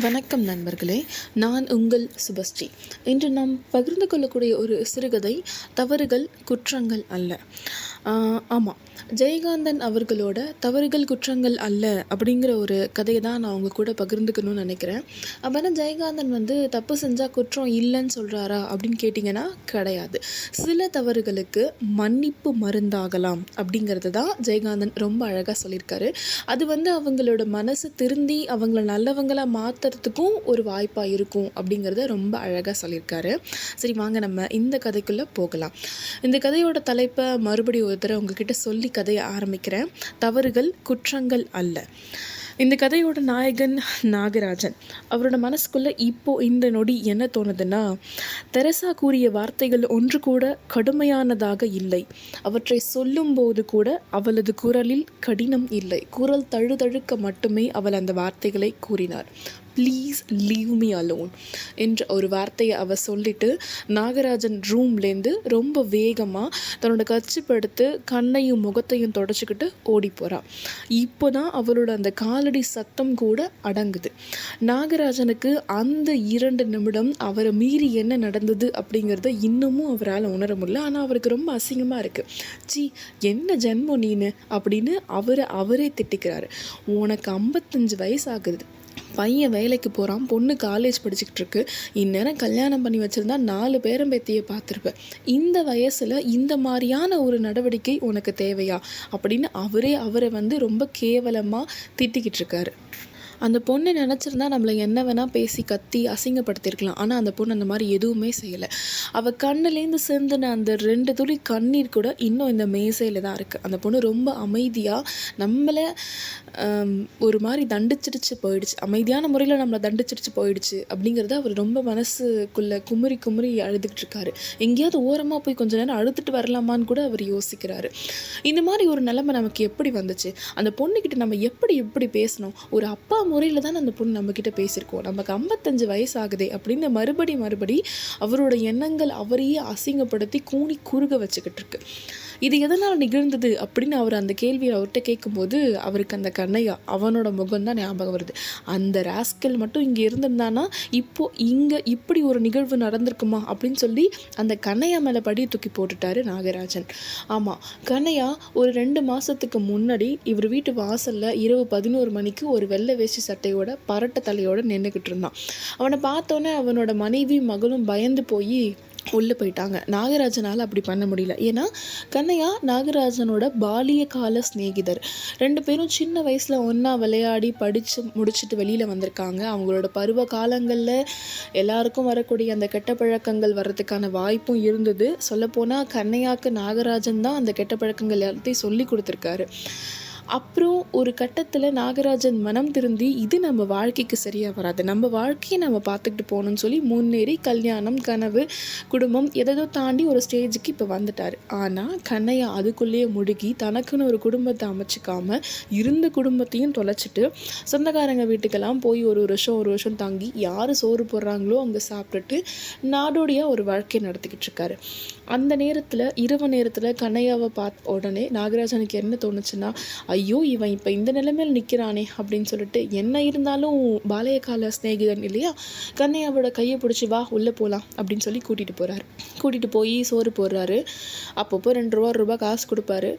வணக்கம் நண்பர்களே நான் உங்கள் சுபஸ்ரீ. இன்று நாம் பகிர்ந்து கொள்ளக்கூடிய ஒரு சிறுகதை தவறுகள் குற்றங்கள் அல்ல. ஆமாம் ஜெயகாந்தன் அவர்களோட தவறுகள் குற்றங்கள் அல்ல அப்படிங்கிற ஒரு கதையை தான் நான் அவங்க கூட பகிர்ந்துக்கணும்னு நினைக்கிறேன். அப்போனா ஜெயகாந்தன் வந்து தப்பு செஞ்சால் குற்றம் இல்லைன்னு சொல்கிறாரா அப்படின்னு கேட்டிங்கன்னா கிடையாது. சில தவறுகளுக்கு மன்னிப்பு மருந்தாகலாம் அப்படிங்கிறது தான் ஜெயகாந்தன் ரொம்ப அழகாக சொல்லியிருக்காரு. அது வந்து அவங்களோட மனசு திருந்தி அவங்கள நல்லவங்களாக மாற்றுறதுக்கும் ஒரு வாய்ப்பாக இருக்கும் அப்படிங்கிறத ரொம்ப அழகாக சொல்லியிருக்காரு. சரி வாங்க நம்ம இந்த கதைக்குள்ளே போகலாம். இந்த கதையோட தலைப்பை மறுபடியும் ஒரு தடவை உங்ககிட்ட சொல்லி கதையை ஆரம்பிக்கிறேன். தவறுகள் குற்றங்கள் அல்ல. இந்த கதையோட நாயகன் நாகராஜன். அவரோட மனசுக்குள்ளே இப்போ இந்த நொடி என்ன தோணுதுன்னா தெரசா கூறிய வார்த்தைகள் ஒன்று கூட கடுமையானதாக இல்லை. அவற்றை சொல்லும்போது கூட அவளது குரலில் கடினம் இல்லை. குரல் தழுதழுக்க மட்டுமே அவள் அந்த வார்த்தைகளை கூறினார் ப்ளீஸ் லீவ் மீ அலோன் என்ற ஒரு வார்த்தையை அவள் சொல்லிட்டு நாகராஜன் ரூம்லேருந்து ரொம்ப வேகமாக தன்னோட கச்சிப்படுத்து கண்ணையும் முகத்தையும் தொடச்சிக்கிட்டு ஓடி போகிறாள் இப்போ தான் அவளோட அந்த காலடி சத்தம் கூட அடங்குது. நாகராஜனுக்கு அந்த இரண்டு நிமிடம் அவரை மீறி என்ன நடந்தது அப்படிங்கிறத இன்னமும் அவரால் உணர முடியல. ஆனால் அவருக்கு ரொம்ப அசிங்கமாக இருக்குது சி என்ன ஜென்மம் நீனு? அப்படின்னு அவரை அவரே திட்டிக்கிறாரு. உனக்கு ஐம்பத்தஞ்சு வயசு ஆகுது. பையன் வேலைக்கு போகிறான் பொண்ணு காலேஜ் படிச்சுக்கிட்டு இருக்கு. இந்நேரம் கல்யாணம் பண்ணி வச்சுருந்தா நாலு பேரும் பேத்தியை பார்த்துருப்பேன். இந்த வயசில் இந்த மாதிரியான ஒரு நடவடிக்கை உனக்கு தேவையா? அப்படின்னு அவரே அவரை வந்து ரொம்ப கேவலமாக திட்டிக்கிட்டு இருக்காரு. அந்த பொண்ணு நினச்சிருந்தா நம்மளை என்ன வேணால் பேசி கத்தி அசிங்கப்படுத்தியிருக்கலாம். ஆனால் அந்த பொண்ணு அந்த மாதிரி எதுவுமே செய்யலை. அவள் கண்ணுலேருந்து சிந்தின அந்த ரெண்டு துளி கண்ணீர் கூட இன்னும் இந்த மேசையில் தான் இருக்குது அந்த பொண்ணு ரொம்ப அமைதியாக நம்மளை ஒரு மாதிரி தண்டிச்சிடுச்சு போயிடுச்சு. அமைதியான முறையில் நம்மளை தண்டிச்சிடுச்சு போயிடுச்சு அப்படிங்கிறத அவர் ரொம்ப மனசுக்குள்ளே குமுறி குமுறி அழுதுகிட்டு இருக்காரு. எங்கேயாவது ஓரமாக போய் கொஞ்ச நேரம் அழுதுட்டு வரலாமான்னு கூட அவர் யோசிக்கிறாரு. இந்த மாதிரி ஒரு நிலைமை நமக்கு எப்படி வந்துச்சு? அந்த பொண்ணுக்கிட்ட நம்ம எப்படி எப்படி பேசணும்? ஒரு அப்பா முறையில் தான் அந்த பொண்ணு நம்மக்கிட்ட பேசியிருக்கோம். நமக்கு ஐம்பத்தஞ்சு வயசு ஆகுதே அப்படின்னு மறுபடி மறுபடி அவரோட எண்ணங்கள் அவரையே அசிங்கப்படுத்தி கூணி குறுக வச்சுக்கிட்டு இருக்கு. இது எதனால் நிகழ்ந்தது அப்படின்னு அவர் அந்த கேள்வியை அவர்கிட்ட கேட்கும்போது அவருக்கு அந்த கண்ணையா அவனோட முகம் தான் ஞாபகம் வருது. அந்த ராஸ்கல் மட்டும் இங்கே இருந்திருந்தானா? இப்போ இங்கே இப்படி ஒரு நிகழ்வு நடந்திருக்குமா? அப்படின்னு சொல்லி அந்த கண்ணையா மேலே படி தூக்கி போட்டுட்டாரு நாகராஜன். ஆமாம் கண்ணையா ஒரு ரெண்டு மாதத்துக்கு முன்னாடி இவர் வீட்டு வாசலில் இரவு பதினோரு மணிக்கு ஒரு வெள்ளை வேஷ்டி சட்டையோட பரட்ட தலையோட நின்றுக்கிட்டு இருந்தான். அவனை பார்த்தோன்னே அவனோட மனைவி மகளும் பயந்து போய் உள்ளே போயிட்டாங்க. நாகராஜனால் அப்படி பண்ண முடியல. ஏன்னா கண்ணையா நாகராஜனோட பாலிய கால சிநேகிதர். ரெண்டு பேரும் சின்ன வயசில் ஒன்றா விளையாடி படித்து முடிச்சுட்டு வெளியில் வந்திருக்காங்க. அவங்களோட பருவ காலங்களில் எல்லாருக்கும் வரக்கூடிய அந்த கெட்ட பழக்கங்கள் வர்றதுக்கான வாய்ப்பும் இருந்தது. சொல்லப்போனால் கண்ணையாக்கு நாகராஜன் தான் அந்த கெட்ட பழக்கங்கள் எல்லாத்தையும் சொல்லி கொடுத்துருக்காரு. அப்புறம் ஒரு கட்டத்தில் நாகராஜன் மனம் திருந்தி இது நம்ம வாழ்க்கைக்கு சரியாக வராது. நம்ம வாழ்க்கையை நம்ம பார்த்துக்கிட்டு போகணும்னு சொல்லி முன்னேறி கல்யாணம் கனவு குடும்பம் எதோ தாண்டி ஒரு ஸ்டேஜுக்கு இப்போ வந்துட்டார். ஆனால் கண்ணையா அதுக்குள்ளேயே முழுகி தனக்குன்னு ஒரு குடும்பத்தை அமைச்சிக்காம இருந்த குடும்பத்தையும் தொலைச்சிட்டு சொந்தக்காரங்க வீட்டுக்கெல்லாம் போய் ஒரு வருஷம் ஒரு வருஷம் தாங்கி யார் சோறு போடுறாங்களோ அங்கே சாப்பிட்டுட்டு நாடோடியாக ஒரு வாழ்க்கையை நடத்திக்கிட்டு இருக்காரு. அந்த நேரத்தில் இரவு நேரத்தில் கண்ணையாவை பார்த்த உடனே நாகராஜனுக்கு என்ன தோணுச்சுன்னா ஐயோ இவன் இப்போ இந்த நிலைமையில் நிற்கிறானே அப்படின்னு சொல்லிட்டு என்ன இருந்தாலும் பாலைய கால ஸ்நேகிதன் இல்லையா? கண்ணையாவோட கையை பிடிச்சி வா உள்ளே போகலாம் அப்படின்னு சொல்லி கூட்டிகிட்டு போகிறாரு கூட்டிகிட்டு போய் சோறு போடுறாரு. அப்பப்போ ரெண்டு ரூபா ரூபா காசு கொடுப்பாரு.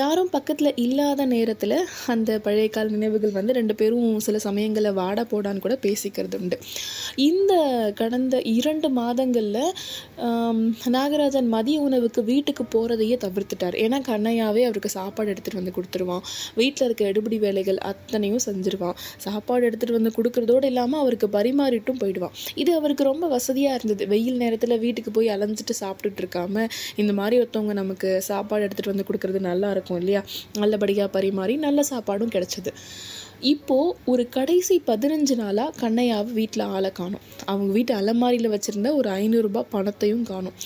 யாரும் பக்கத்தில் இல்லாத நேரத்தில் அந்த பழைய கால நினைவுகள் வந்து ரெண்டு பேரும் சில சமயங்களில் வாடா போடான்னு கூட பேசிக்கிறது உண்டு. இந்த கடந்த இரண்டு மாதங்களில் நாகராஜன் மதிய உணவுக்கு வீட்டுக்கு போகிறதையே தவிர்த்துட்டார். ஏன்னா கண்ணையாவே அவருக்கு சாப்பாடு எடுத்துகிட்டு வந்து கொடுத்துருவான். வீட்டில் இருக்க எடுபடி வேலைகள் அத்தனையும் செஞ்சுருவான். சாப்பாடு எடுத்துகிட்டு வந்து கொடுக்குறதோடு இல்லாமல் அவருக்கு பரிமாறிட்டும் போயிடுவான். இது அவருக்கு ரொம்ப வசதியாக இருந்தது. வெயில் நேரத்தில் வீட்டுக்கு போய் அலைஞ்சிட்டு சாப்பிட்டுட்டு இருக்காம இந்த மாதிரி ஒருத்தவங்க நமக்கு சாப்பாடு எடுத்துகிட்டு வந்து கொடுக்குறது நல்லா இருக்கும் இல்லையா? நல்லபடியாக பரிமாறி நல்ல சாப்பாடும் கிடச்சிது. இப்போது ஒரு கடைசி பதினஞ்சு நாளாக கண்ணையாவை வீட்டில் ஆளை காணும். அவங்க வீட்டு அலமாரியில் வச்சுருந்த ஒரு ஐநூறுரூபா பணத்தையும் காணும்.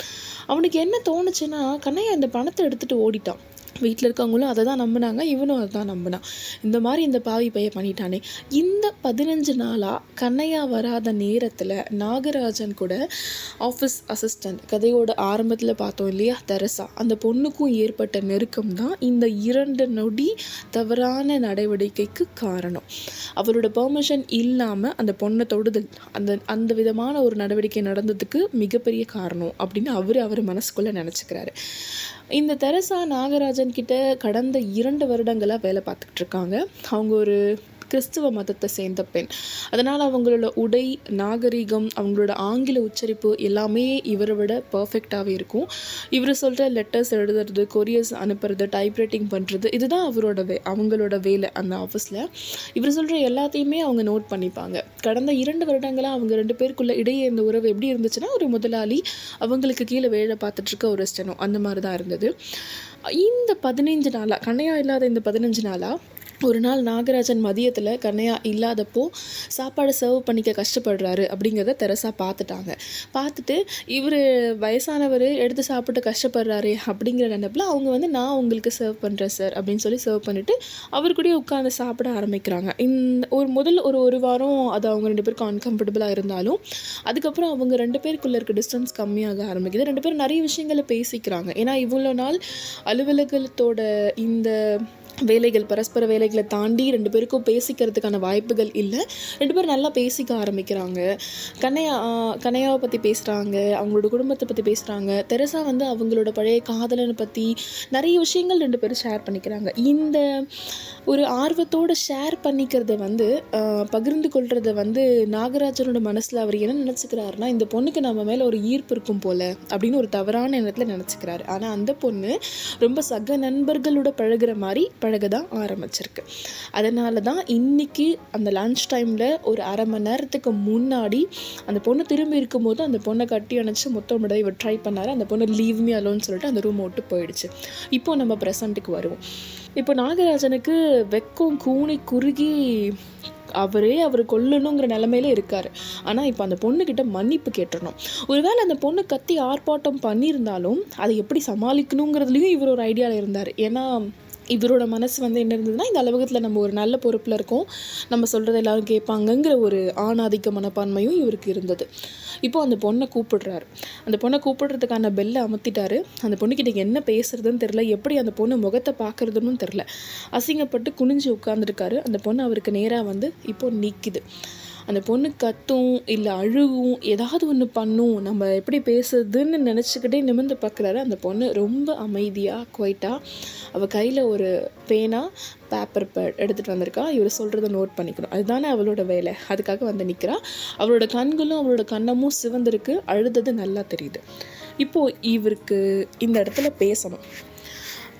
அவனுக்கு என்ன தோணுச்சுன்னா கண்ணையா இந்த பணத்தை எடுத்துகிட்டு ஓடிட்டான். வீட்டில் இருக்கவங்களும் அதை தான் நம்பினாங்க இவனும் அதை தான் நம்பினான் இந்த மாதிரி இந்த பாவி பையன் பண்ணிட்டானே. இந்த பதினஞ்சு நாளாக கண்ணையா வராத நேரத்தில் நாகராஜன் கூட ஆஃபீஸ் அசிஸ்டண்ட் கதையோட ஆரம்பத்தில் பார்த்தோம் இல்லையா தெரசா? அந்த பொண்ணுக்கும் ஏற்பட்ட நெருக்கம் தான் இந்த இரண்டு நொடி தவறான நடவடிக்கைக்கு காரணம். அவரோட பெர்மிஷன் இல்லாமல் அந்த பொண்ணை தொடுதல் அந்த அந்த விதமான ஒரு நடவடிக்கை நடந்ததுக்கு மிகப்பெரிய காரணம் அப்படின்னு அவர் அவர் மனசுக்குள்ளே நினச்சிக்கிறாரு. இந்த தெரசா நாகராஜன் கிட்ட கடந்த இரண்டு வருடங்களாக வேலை பார்த்துக்கிட்டு இருக்காங்க. அவங்க ஒரு கிறிஸ்துவ மதத்தை சேர்ந்த பெண். அதனால் அவங்களோட உடை நாகரிகம் அவங்களோட ஆங்கில உச்சரிப்பு எல்லாமே இவரை விட பர்ஃபெக்டாகவே இருக்கும். இவர் சொல்கிற லெட்டர்ஸ் எழுதுறது கொரியர்ஸ் அனுப்புறது டைப்ரைட்டிங் பண்ணுறது இதுதான் அவரோட வே அவங்களோட வேலை அந்த ஆஃபீஸில் இவர் சொல்கிற எல்லாத்தையுமே அவங்க நோட் பண்ணிப்பாங்க. கடந்த இரண்டு வருடங்களாக அவங்க ரெண்டு பேருக்குள்ள இடையே இந்த உறவு எப்படி இருந்துச்சுன்னா ஒரு முதலாளி அவங்களுக்கு கீழே வேலை பார்த்துட்ருக்க ஒரு ஸ்டெனோ அந்த மாதிரி தான் இருந்தது. இந்த பதினைஞ்சு நாளாக கண்ணையா இல்லாத இந்த பதினஞ்சு நாளாக ஒரு நாள் நாகராஜன் மதியத்தில் கண்ணையா இல்லாதப்போ சாப்பாடை சர்வ் பண்ணிக்க கஷ்டப்படுறாரு அப்படிங்கிறத தெரசா பார்த்துட்டாங்க. பார்த்துட்டு இவர் வயசானவர் எடுத்து சாப்பிட்டு கஷ்டப்படுறாரு அப்படிங்கிற நினைப்பில் அவங்க வந்து நான் உங்களுக்கு சர்வ் பண்ணுறேன் சார் அப்படின்னு சொல்லி சர்வ் பண்ணிவிட்டு அவர் கூடயே உட்காந்து சாப்பிட ஆரம்பிக்கிறாங்க. இந்த ஒரு முதல் ஒரு ஒரு வாரம் அது அவங்க ரெண்டு பேருக்கும் அன்கம்ஃபர்டபுளாக இருந்தாலும் அதுக்கப்புறம் அவங்க ரெண்டு பேருக்குள்ளே இருக்க டிஸ்டன்ஸ் கம்மியாக ஆரம்பிக்குது. ரெண்டு பேரும் நிறைய விஷயங்களை பேசிக்கிறாங்க. ஏன்னா இவ்வளோ நாள் அலுவலகத்தோட இந்த வேலைகள் பரஸ்பர வேலைகளை தாண்டி ரெண்டு பேருக்கும் பேசிக்கிறதுக்கான வாய்ப்புகள் இல்லை. ரெண்டு பேரும் நல்லா பேசிக்க ஆரம்பிக்கிறாங்க. கண்ணையா கண்ணையாவை பற்றி பேசுகிறாங்க அவங்களோட குடும்பத்தை பற்றி பேசுகிறாங்க தெரசா வந்து அவங்களோட பழைய காதலனை பற்றி நிறைய விஷயங்கள் ரெண்டு பேரும் ஷேர் பண்ணிக்கிறாங்க. இந்த ஒரு ஆர்வத்தோடு ஷேர் பண்ணிக்கிறத வந்து பகிர்ந்து கொள்கிறத வந்து நாகராஜனோட மனசில் அவர் என்ன நினச்சிக்கிறாருன்னா இந்த பொண்ணுக்கு நம்ம மேலே ஒரு ஈர்ப்பு இருக்கும் போல் அப்படின்னு ஒரு தவறான எண்ணத்தில் நினச்சிக்கிறாரு. ஆனால் அந்த பொண்ணு ரொம்ப சக நண்பர்களோட பழகுற மாதிரி பழக தான் ஆரம்பிச்சிருக்கு. அதனால தான் இன்னைக்கு அந்த லன்ச் டைமில் ஒரு அரை மணி நேரத்துக்கு முன்னாடி அந்த பொண்ணு திரும்பி இருக்கும்போது அந்த பொண்ணை கட்டி அணைச்சி மொத்தம் விட இவர் ட்ரை பண்ணார். அந்த பொண்ணு லீவ் மீ அலோன்னு சொல்லிட்டு அந்த ரூம் விட்டு போயிடுச்சு. இப்போ நம்ம ப்ரெசண்ட்டுக்கு வருவோம். இப்போ நாகராஜனுக்கு வெக்கம் கூனி குறுகி அவரே அவர் கொல்லணுங்கிற நிலமையில இருக்காரு. ஆனால் இப்போ அந்த பொண்ணுக்கிட்ட மன்னிப்பு கேட்டுடணும் ஒருவேளை அந்த பொண்ணு கத்தி ஆர்ப்பாட்டம் பண்ணியிருந்தாலும் அதை எப்படி சமாளிக்கணுங்கிறதுலையும் இவர் ஒரு ஐடியாவில் இருந்தார். ஏன்னா இவரோட மனசு வந்து என்ன இருந்ததுன்னா இந்த அலுவலகத்தில் நம்ம ஒரு நல்ல பொறுப்பில் இருக்கோம். நம்ம சொல்கிறத எல்லாரும் கேட்பாங்கங்கிற ஒரு ஆணாதிக்க மனப்பான்மையும் இவருக்கு இருந்தது. இப்போ அந்த பொண்ணை கூப்பிடுறாரு. அந்த பொண்ணை கூப்பிடுறதுக்கான பெல்லை அமர்த்திட்டாரு. அந்த பொண்ணுக்கிட்ட என்ன பேசுறதுன்னு தெரில எப்படி அந்த பொண்ணு முகத்தை பார்க்குறதுன்னு தெரில அசிங்கப்பட்டு குனிஞ்சு உட்காந்துருக்காரு அந்த பொண்ணு அவருக்கு நேராக வந்து இப்போ நிற்கிது அந்த பொண்ணு கத்தும் இல்லை அழுகும் ஏதாவது ஒன்று பண்ணும் நம்ம எப்படி பேசுறதுன்னு நினச்சிக்கிட்டே நிமிர்ந்து பார்க்குறாரு அந்த பொண்ணு ரொம்ப அமைதியாக குவைட்டாக அவள் கையில் ஒரு பேனா பேப்பர் பேட் எடுத்துகிட்டு வந்திருக்கா. இவர் சொல்கிறத நோட் பண்ணிக்கணும். அதுதானே அவளோட வேலை. அதுக்காக வந்து நிற்கிறா அவளோட கண்களும் அவளோட கண்ணமும் சிவந்திருக்கு. அழுதது நல்லா தெரியுது. இப்போது இவருக்கு இந்த இடத்துல பேசணும்.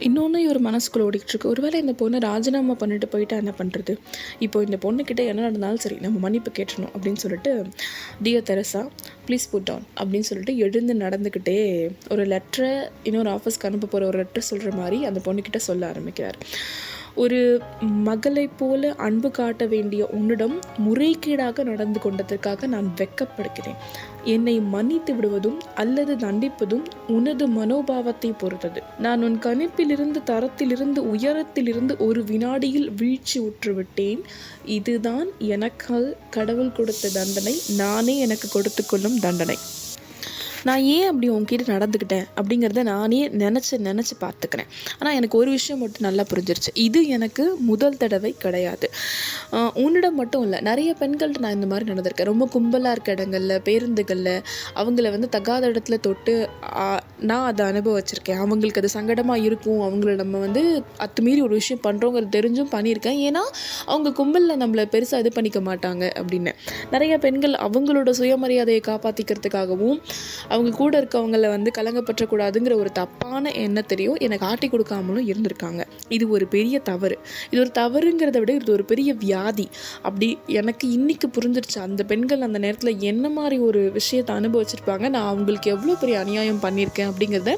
இன்னொன்று இவர் மனசுக்குள்ள ஓடிக்கிட்டு இருக்கு ஒருவேளை இந்த பொண்ணை ராஜினாமா பண்ணிட்டு போயிட்டா என்ன பண்ணுறது இப்போ இந்த பொண்ணுக்கிட்ட என்ன நடந்தாலும் சரி நம்ம மன்னிப்பு கேட்டணும் அப்படின்னு சொல்லிட்டு டியோ தெரசா ப்ளீஸ் புட் டவுன் அப்படின்னு சொல்லிட்டு எழுந்து நடந்துக்கிட்டே ஒரு லெட்டரை இன்னொரு ஆஃபீஸ்க்கு அனுப்ப போகிற ஒரு லெட்டர் சொல்கிற மாதிரி அந்த பொண்ணுக்கிட்ட சொல்ல ஆரம்பிக்கிறார். ஒரு மகளை போல அன்பு காட்ட வேண்டிய உன்னிடம் முறைகேடாக நடந்து கொண்டதற்காக நான் வெட்கப்படுகிறேன். என்னை மன்னித்து விடுவதும் அல்லது தண்டிப்பதும் உனது மனோபாவத்தை பொறுத்தது. நான் உன் கணிப்பிலிருந்து தரத்திலிருந்து உயரத்திலிருந்து ஒரு வினாடியில் வீழ்ச்சி உற்றுவிட்டேன். இதுதான் எனக்கு கடவுள் கொடுத்த தண்டனை. நானே எனக்கு கொடுத்து கொள்ளும் தண்டனை. நான் ஏன் அப்படி உங்ககிட்ட நடந்துக்கிட்டேன் அப்படிங்கிறத நானே நினச்சி நினச்சி பார்த்துக்கிறேன். ஆனால் எனக்கு ஒரு விஷயம் மட்டும் நல்லா புரிஞ்சிருச்சு. இது எனக்கு முதல் தடவை கிடையாது. உன்னிடம் மட்டும் இல்லை நிறைய பெண்கள்கிட்ட நான் இந்த மாதிரி நடந்திருக்கேன். ரொம்ப கும்பலாக இருக்க இடங்களில் பேருந்துகளில் அவங்கள வந்து தகாத இடத்துல தொட்டு நான் அதை அனுபவிச்சிருக்கேன். அவங்களுக்கு அது சங்கடமாக இருக்கும். அவங்கள நம்ம வந்து அத்துமீறி ஒரு விஷயம் பண்ணுறோங்கிறது தெரிஞ்சும் பண்ணியிருக்கேன். ஏன்னா அவங்க கும்பலில் நம்மளை பெருசாக இது பண்ணிக்க மாட்டாங்க அப்படின்னு. நிறைய பெண்கள் அவங்களோட சுயமரியாதையை காப்பாற்றிக்கிறதுக்காகவும் அவங்க கூட இருக்கவங்கள வந்து கலங்கப்பற்றக்கூடாதுங்கிற ஒரு தப்பான எண்ணத்தையும் எனக்கு ஆட்டி கொடுக்காமலும் இருந்திருக்காங்க. இது ஒரு பெரிய தவறு. இது ஒரு தவறுங்கிறத விட இது ஒரு பெரிய வியாதி. அப்படி எனக்கு இன்னைக்கு புரிஞ்சிருச்சு. அந்த பெண்கள் அந்த நேரத்தில் என்ன மாதிரி ஒரு விஷயத்தை அனுபவிச்சிருப்பாங்க. நான் அவங்களுக்கு எவ்வளோ பெரிய அநியாயம் பண்ணியிருக்கேன் அப்படிங்கிறத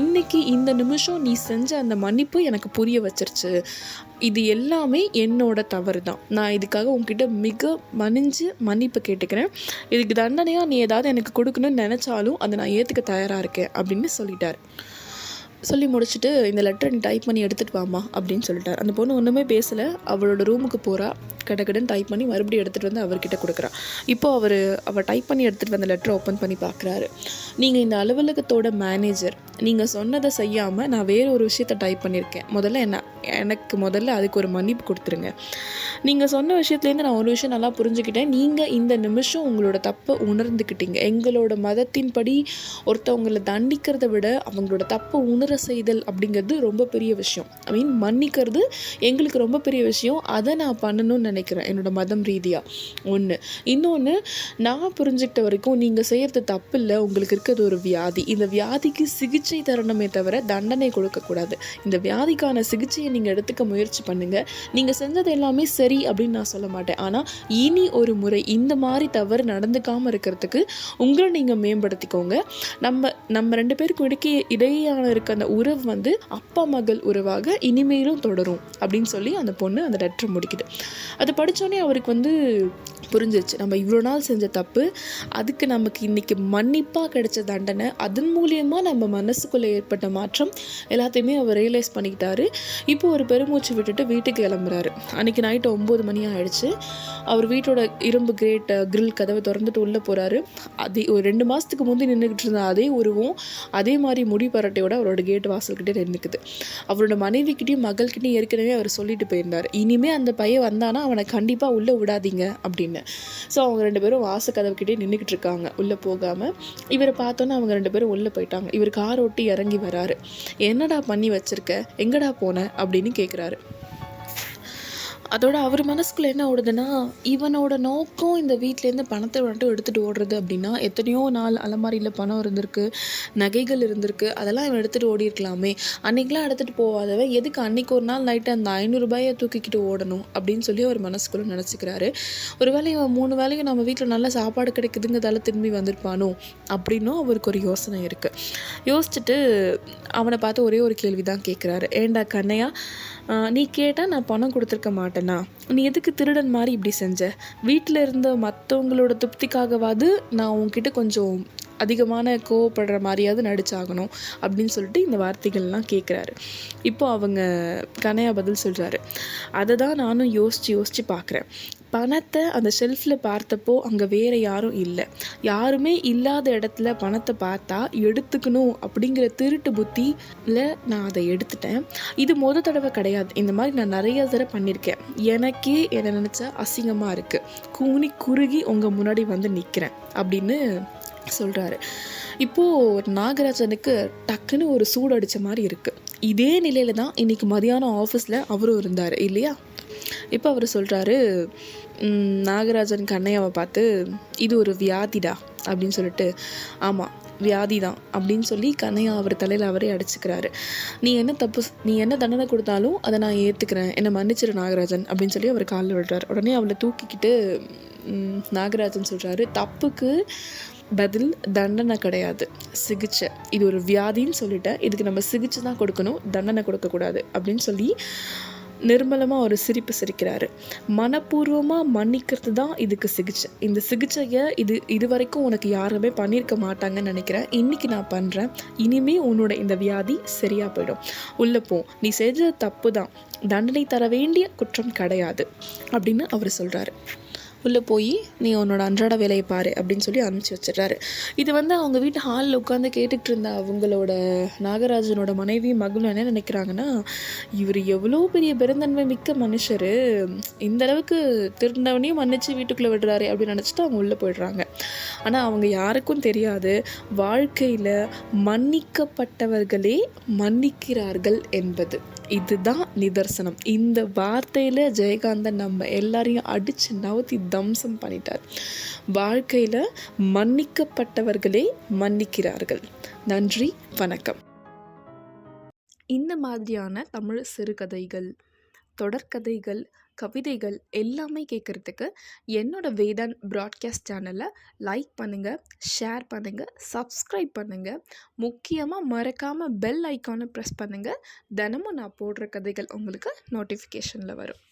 இன்னைக்கு இந்த நிமிஷம் நீ செஞ்ச அந்த மன்னிப்பு எனக்கு புரிய வச்சிருச்சு. இது எல்லாமே என்னோட தவறு தான் நான் இதுக்காக உங்ககிட்ட மிக மன்னிஞ்சு மன்னிப்பு கேட்டுக்கிறேன். இதுக்கு தண்டனையாக நீ ஏதாவது எனக்கு கொடுக்கணும்னு நினச்சாலும் அதை நான் ஏற்றுக்க தயாராக இருக்கேன் அப்படின்னு சொல்லிட்டார். சொல்லி முடிச்சுட்டு இந்த லெட்டரை நீ டைப் பண்ணி எடுத்துகிட்டு வாமா அப்படின்னு சொல்லிட்டார். அந்த பொண்ணு ஒன்றுமே பேசலை. அவளோட ரூமுக்கு போகிறா கடகடன்னு டைப் பண்ணி மறுபடியும் எடுத்துகிட்டு வந்து அவர்கிட்ட கொடுக்குறா. இப்போ அவர் அவள் டைப் பண்ணி எடுத்துகிட்டு வந்த லெட்டரை ஓப்பன் பண்ணி பார்க்குறாரு நீங்கள் இந்த அலுவலகத்தோட மேனேஜர் நீங்கள் சொன்னதை செய்யாமல் நான் வேறு ஒரு விஷயத்த டைப் பண்ணியிருக்கேன் முதல்ல என்ன எனக்கு முதல்ல அதுக்கு ஒரு மன்னிப்பு கொடுத்துருங்க. நீங்கள் சொன்ன விஷயத்துலேருந்து நான் ஒரு விஷயம் நல்லா புரிஞ்சுக்கிட்டேன். நீங்கள் இந்த நிமிஷம் உங்களோட தப்பை உணர்ந்துக்கிட்டீங்க. எங்களோட மதத்தின்படி ஒருத்தவங்களை தண்டிக்கிறத விட அவங்களோட தப்பை உணர் செய்தல் அப்படிங்கிறது ரொம்ப பெரிய விஷயம். ஐ மீன் மன்னிக்கிறது எங்களுக்கு ரொம்ப பெரிய விஷயம். அதை நான் பண்ணணும்னு நினைக்கிறேன் என்னோட மதம் ரீதியாக ஒன்று இன்னொன்று நான் புரிஞ்சுக்கிட்ட வரைக்கும் நீங்கள் செய்கிறது தப்பு இல்லை உங்களுக்கு இருக்கிறது ஒரு வியாதி. இந்த வியாதிக்கு சிகிச்சை தரணுமே தவிர தண்டனை கொடுக்கக்கூடாது. இந்த வியாதிக்கான சிகிச்சையை நீங்கள் எடுத்துக்க முயற்சி பண்ணுங்கள் நீங்கள் செஞ்சது எல்லாமே சரி அப்படின்னு நான் சொல்ல மாட்டேன். ஆனால் இனி ஒரு முறை இந்த மாதிரி தவறு நடந்துக்காமல் இருக்கிறதுக்கு உங்களை நீங்கள் மேம்படுத்திக்கோங்க. நம்ம நம்ம ரெண்டு பேருக்கு இடையே இடையேயான இருக்க அந்த உறவு வந்து அப்பா மகள் உறவாக இனிமேலும் தொடரும் அப்படின்னு சொல்லி அந்த பொண்ணு அந்த லெட்டர் முடிக்குது. அதை படித்தோடனே அவருக்கு வந்து புரிஞ்சிச்சு நம்ம இவ்வளோ நாள் செஞ்ச தப்பு அதுக்கு நமக்கு இன்றைக்கி மன்னிப்பாக கிடைச்ச தண்டனை அதன் மூலியமாக நம்ம மனசுக்குள்ளே ஏற்பட்ட மாற்றம் எல்லாத்தையுமே அவர் ரியலைஸ் பண்ணிக்கிட்டாரு. இப்போ ஒரு பெருமூச்சு விட்டுட்டு வீட்டுக்கு கிளம்புறாரு. அன்றைக்கி நைட்டு ஒம்பது மணி ஆயிடுச்சு. அவர் வீட்டோட இரும்பு கிரேட் கிரில் கதவை திறந்துட்டு உள்ளே போகிறாரு அதே ஒரு ரெண்டு மாதத்துக்கு முந்தி நின்றுக்கிட்டு இருந்த அதே உருவம் அதே மாதிரி முடி பரட்டையோட அவரோட கேட்டு வாசல்கிட்டே நின்றுக்குது அவரோட மனைவிக்கிட்டையும் மகள்கிட்டையும் ஏற்கனவே அவர் சொல்லிட்டு போயிருந்தார். இனிமே அந்த பையன் வந்தானா அவனை கண்டிப்பாக உள்ளே விடாதீங்க அப்படின்னு. ஸோ அவங்க ரெண்டு பேரும் வாச கதவுக்கிட்டே நின்றுக்கிட்டு இருக்காங்க. உள்ளே போகாமல் இவரை பார்த்தோன்னே அவங்க ரெண்டு பேரும் உள்ளே போயிட்டாங்க. இவர் கார் ஓட்டி இறங்கி வராரு. என்னடா பண்ணி வச்சிருக்க? எங்கடா போன? அப்படின்னு கேட்குறாரு அதோட அவர் மனசுக்குள்ளே என்ன ஓடுதுன்னா இவனோட நோக்கம் இந்த வீட்டிலேருந்து பணத்தை மட்டும் எடுத்துகிட்டு ஓடுறது அப்படின்னா எத்தனையோ நாள் அலமாரியில் பணம் இருந்திருக்கு நகைகள் இருந்திருக்கு அதெல்லாம் இவன் எடுத்துகிட்டு ஓடி இருக்கலாமே அன்றைக்கெலாம் எடுத்துகிட்டு போகாதவன் எதுக்கு அன்றைக்கி ஒரு நாள் நைட்டு அந்த ஐநூறுரூபாயை தூக்கிக்கிட்டு ஓடணும் அப்படின்னு சொல்லி அவர் மனசுக்குள்ளே நினச்சிக்கிறாரு. ஒரு வேளை இவன் மூணு வேலையும் நம்ம வீட்டில் நல்ல சாப்பாடு கிடைக்குதுங்கிறதால திரும்பி வந்திருப்பானோ அப்படின்னும் அவருக்கு ஒரு யோசனை இருக்குது யோசிச்சுட்டு அவனை பார்த்து ஒரே ஒரு கேள்வி தான் கேட்குறாரு ஏண்டா கண்ணையா நீ கேட்டால் நான் பணம் கொடுத்துருக்க மாட்டேனா? நீ எதுக்கு திருடன் மாதிரி இப்படி செஞ்ச? வீட்டில் இருந்த மற்றவங்களோட திருப்திக்காகவாது நான் உன்கிட்ட கொஞ்சம் அதிகமான கோவப்படுற மாதிரியாவது நடிச்சாகணும் அப்படின்னு சொல்லிட்டு இந்த வார்த்தைகள்லாம் கேட்குறாரு இப்போ அவங்க கனையா பதில் சொல்கிறாரு அதை தான் நானும் யோசித்து யோசித்து பார்க்குறேன் பணத்தை அந்த ஷெல்ஃபில் பார்த்தப்போ அங்கே வேறு யாரும் இல்லை. யாருமே இல்லாத இடத்துல பணத்தை பார்த்தா எடுத்துக்கணும் அப்படிங்கிற திருட்டு புத்தியில் நான் அதை எடுத்துட்டேன். இது மொதல் தடவை கிடையாது. இந்த மாதிரி நான் நிறைய தடவை பண்ணியிருக்கேன் எனக்கே என்னை நினச்சா அசிங்கமாக இருக்குது கூனி குறுகி உங்கள் முன்னாடி வந்து நிற்கிறேன் அப்படின்னு சொல்கிறாரு இப்போது நாகராஜனுக்கு டக்குன்னு ஒரு சூடு அடித்த மாதிரி இருக்குது இதே நிலையில் தான் இன்றைக்கி மதியானம் ஆஃபீஸில் அவரும் இருந்தார் இல்லையா? இப்போ அவர் சொல்கிறாரு நாகராஜன் கண்ணையாவை பார்த்து இது ஒரு வியாதிடா அப்படின்னு சொல்லிட்டு ஆமாம் வியாதி தான் அப்படின்னு சொல்லி கண்ணையா அவர் தலையில் அவரே அடிச்சுக்கிறாரு. நீ என்ன தப்பு நீ என்ன தண்டனை கொடுத்தாலும் அதை நான் ஏற்றுக்கிறேன் என்னை மன்னிச்சிரு நாகராஜன் அப்படின்னு சொல்லி அவர் காலில் விடுறார் உடனே அவளை தூக்கிக்கிட்டு நாகராஜன் சொல்கிறாரு தப்புக்கு பதில் தண்டனை கிடையாது. சிகிச்சை. இது ஒரு வியாதின்னு சொல்லிட்டேன் இதுக்கு நம்ம சிகிச்சை தான் கொடுக்கணும். தண்டனை கொடுக்கக்கூடாது அப்படின்னு சொல்லி நிர்மலமாக ஒரு சிரிப்பு சிரிக்கிறாரு. மனப்பூர்வமாக மன்னிக்கிறது தான் இதுக்கு சிகிச்சை. இந்த சிகிச்சையை இது இது வரைக்கும் உனக்கு யாருமே பண்ணியிருக்க மாட்டாங்கன்னு நினைக்கிறேன். இன்றைக்கி நான் பண்ணுறேன் இனிமே உன்னோட இந்த வியாதி சரியாக போயிடும். உள்ளே போ. நீ செஞ்ச தப்பு தான். தண்டனை தர வேண்டிய குற்றம் கிடையாது. அப்படின்னு அவர் சொல்கிறாரு உள்ளே போய் நீ உன்னோட அன்றாட வேலையை பாரு அப்படின்னு சொல்லி அனுப்பிச்சி வச்சிடுறாரு. இது வந்து அவங்க வீட்டு ஹாலில் உட்காந்து கேட்டுக்கிட்டு இருந்த அவங்களோட நாகராஜனோட மனைவி மகளும் என்ன நினைக்கிறாங்கன்னா இவர் எவ்வளோ பெரிய பெருந்தன்மை மிக்க மனுஷர். இந்த அளவுக்கு திருந்தவனையும் மன்னிச்சு வீட்டுக்குள்ளே விடுறாரு அப்படின்னு நினச்சிட்டு அவங்க உள்ளே போயிடுறாங்க. ஆனால் அவங்க யாருக்கும் தெரியாது. வாழ்க்கையில் மன்னிக்கப்பட்டவர்களே மன்னிக்கிறார்கள் என்பது. இதுதான் நிதர்சனம். இந்த வார்த்தையில் ஜெயகாந்தன் நம்ம எல்லாரையும் அடித்து நவுத்தி தம்சம் பண்ணிட்டார். வாழ்க்கையில் மன்னிக்கப்பட்டவர்களே மன்னிக்கிறார்கள். நன்றி வணக்கம். இந்த மாதிரியான தமிழ் சிறுகதைகள் தொடர்கதைகள் கவிதைகள் எல்லாமே கேட்குறதுக்கு என்னோடய வேதான் ப்ராட்காஸ்ட் சேனலை லைக் பண்ணுங்கள் ஷேர் பண்ணுங்கள் சப்ஸ்கிரைப் பண்ணுங்கள் முக்கியமாக மறக்காமல் பெல் ஐக்கானை ப்ரெஸ் பண்ணுங்கள் தினமும் நான் போடுற கதைகள் உங்களுக்கு நோட்டிஃபிகேஷனில் வரும்.